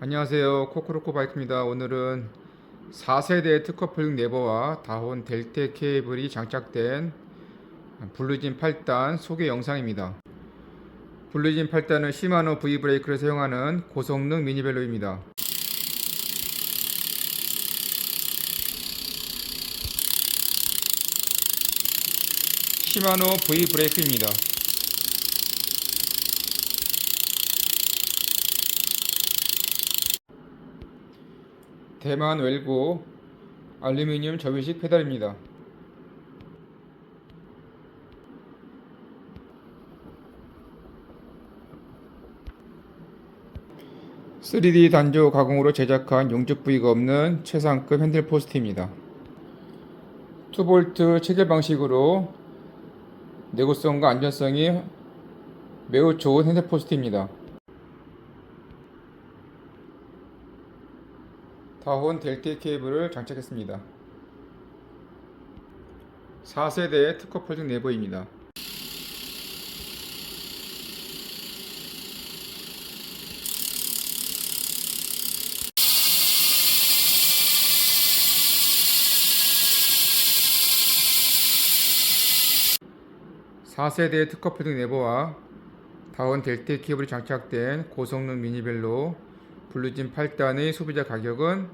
안녕하세요. 코코로코 바이크입니다. 오늘은 4세대 특허폴링 네버와 다혼 델테 케이블이 장착된 블루진 8단 소개 영상입니다. 블루진 8단은 시마노 V 브레이크를 사용하는 고성능 미니벨로입니다. 시마노 V 브레이크입니다 대만 웰고 알루미늄 접이식 페달입니다. (3D) 단조 가공으로 제작한 용접 부위가 없는 최상급 핸들 포스트입니다. 2볼트 체결 방식으로 내구성과 안전성이 매우 좋은 핸들 포스트입니다. 다혼 델테 케이블을 장착했습니다. 4세대 특허 폴딩 네버입니다. (4세대) 특허 폴딩 네버와 다운 델테 케이블이 장착된 고성능 미니벨로 블루진 8단의 소비자 가격은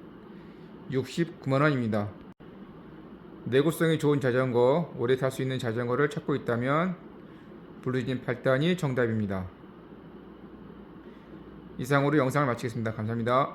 69만원입니다. 내구성이 좋은 자전거, 오래 탈 수 있는 자전거를 찾고 있다면 블루진 8단이 정답입니다. 이상으로 영상을 마치겠습니다. 감사합니다.